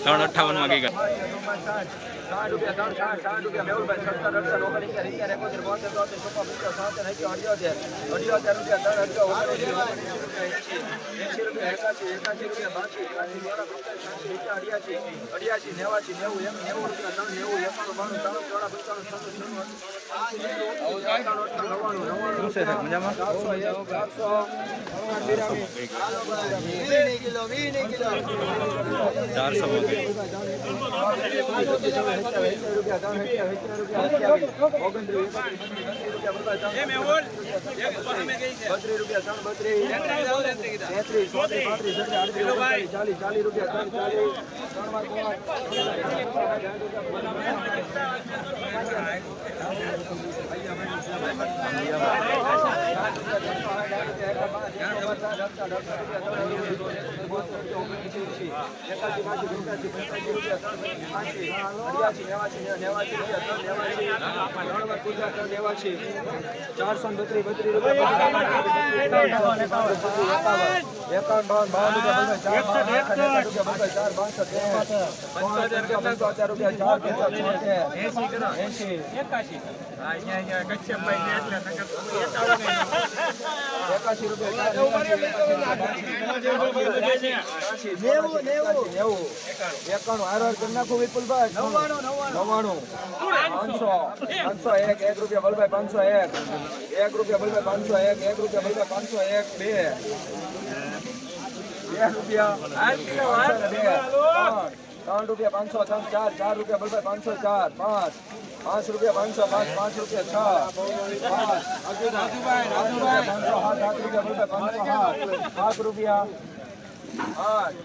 ત્રણ અઠાવન ગઈ ગયા. રૂપિયા અઢિયાસી નેવાસી, નેવું, એમ, નેવું રૂપિયા ત્રણ નેવું, એકાણું, બાણું ત્રણ ચોળા પંચાણું છન્નું છન્નું શું છે સાહેબ મજામાં ચારસો ચારસો બિરામી ચારસો માં ગઈ ચાલીસ રૂપિયા. ચારસો ત્રણ બત્રીસ રૂપિયા બાવન બાવન રૂપિયા ચાર રૂપિયા ચાર બાસઠ પંચોતેર રૂપિયા ચાર પંચોતેર એસી એકાશી રૂપિયા એકાણું હાર હાર કરી નાખું વિપુલભાઈ નવ્વાણું પાંચસો પાંચસો એક એક રૂપિયા બલભાઈ પાંચસો એક એક રૂપિયા બલભાઈ પાંચસો એક એક રૂપિયા બલભાઈ પાંચસો એક બે બે રૂપિયા પાંચસો ને બે ત્રણ ત્રણ રૂપિયા પાંચસો ત્રણ ચાર ચાર રૂપિયા બલભાઈ પાંચસો ચાર પાંચ પાંચ રૂપિયા પાંચસો પાંચ પાંચ રૂપિયા છ પાંચ પાંચ રૂપિયા પાંચસો સાત સાત રૂપિયા બલભાઈ પાંચસો સાત સાત રૂપિયા આઠ.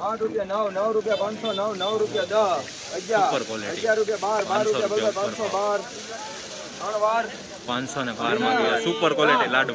આઠ રૂપિયા નવ નવ રૂપિયા પાંચસો નવ નવ રૂપિયા દસ. અગિયાર. અગિયાર રૂપિયા બાર બાર પાંચસો રૂપિયા બલભાઈ પાંચસો બાર. ત્રણ વાર. પાંચસો ને બારમાં સુપર ક્વોલિટી લાડુ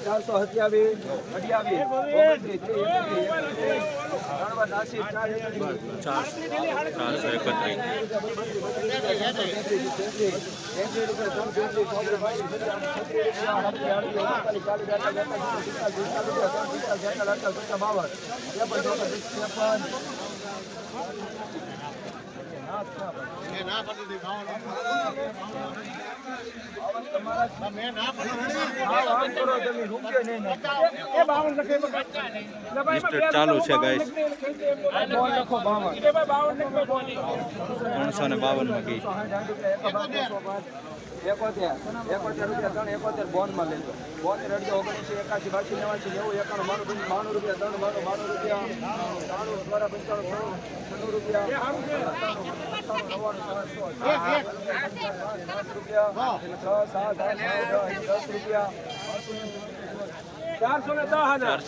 ચારસો સત્યાવીસ ચારસો એકત્રીસ. એકત્રીસ ત્રણ ચાલુ છે ગાઈસ ત્રણસો ને બાવનમાં ગઈ એકોતેર એકોતેર રૂપિયા ત્રણ એકોતેર બોનમાં લેજો બોતેર અડધો ઓગણીસો એકાસી બાસી નેવાસી નેવું એકાણું બાણું પંચાણું બાણું રૂપિયા ત્રણ બાણું બાણું રૂપિયા ત્રાણું દ્વારા પંચાણું ત્રણ રૂપિયા ચારસો ને દસ હજાર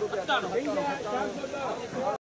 રૂપિયા